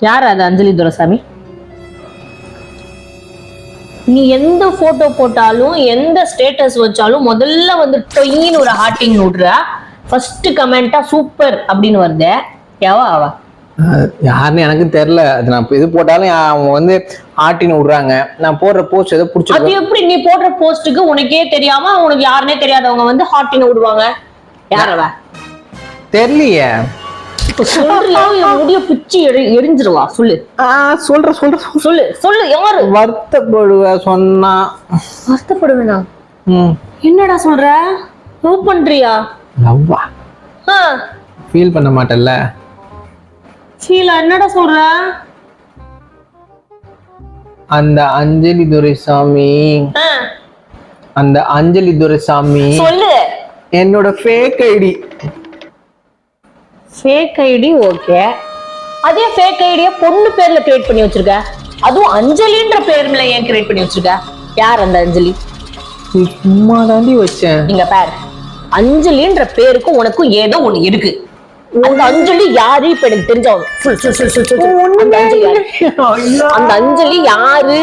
யார் அது அஞ்சலி துரைசாமி? நீ எந்த போட்டோ போட்டாலும் எந்த ஸ்டேட்டஸ் வச்சாலும் முதல்ல வந்து டொய்ன்னு ஒரு ஹார்ட்டிங் விடுற. ஃபர்ஸ்ட் கமெண்டா சூப்பர் அப்படின்னு வருது. எவா அவ? யாருன்னு எனக்கு தெரியல. அது நான் இது போட்டாலும் அவங்க வந்து ஆட்டின்னு விடுறாங்க. நான் போடுற போஸ்ட் ஏதோ அது பிடிச்சிருக்கு எப்படி நீ போடுற போஸ்ட்டுக்கு உனக்கே தெரியாம உனக்கு யாருனே தெரியாதவங்க வந்து ஹார்ட்டின் விடுவாங்க. யார் அவ? தெரியலையே. சொல்றியோ என் முடிய பிச்சு எரி எரிஞ்சிருவா. சொல்லு. சொல்ற சொல்ற சொல்லு சொல்லு யாரு? வருத்தப்படுவ சொன்னா. வருத்தப்படுவேனா? என்னடா சொல்ற? லவ் பண்றியா? லவ்வா? ஃபீல் பண்ண மாட்டேல்ல. ஃபீலா? என்னடா சொல்ற? அந்த அஞ்சலி துரைசாமி. அந்த அஞ்சலி துரைசாமி. சொல்லு. என்னோட fake ID fake ID okay அதே ஃபேக் ஐடிய பொண்ணு பேர்ல கிரியேட் பண்ணி வச்சிருக்க. அதுவும் அஞ்சலின்ற பேர்ல ஏன் கிரியேட் பண்ணி வச்சிருக்க? யார் அந்த அஞ்சலி? சும்மா தாண்டி வச்சேன். இங்க பாரு. அஞ்சலின்ற பேருக்கும் உனக்கும் ஏதோ ஒண்ணு இருக்கு. அந்த அஞ்சலி யாரு இப்ப எனக்கு தெரிஞ்சவங்க? அந்த அஞ்சலி யாரு?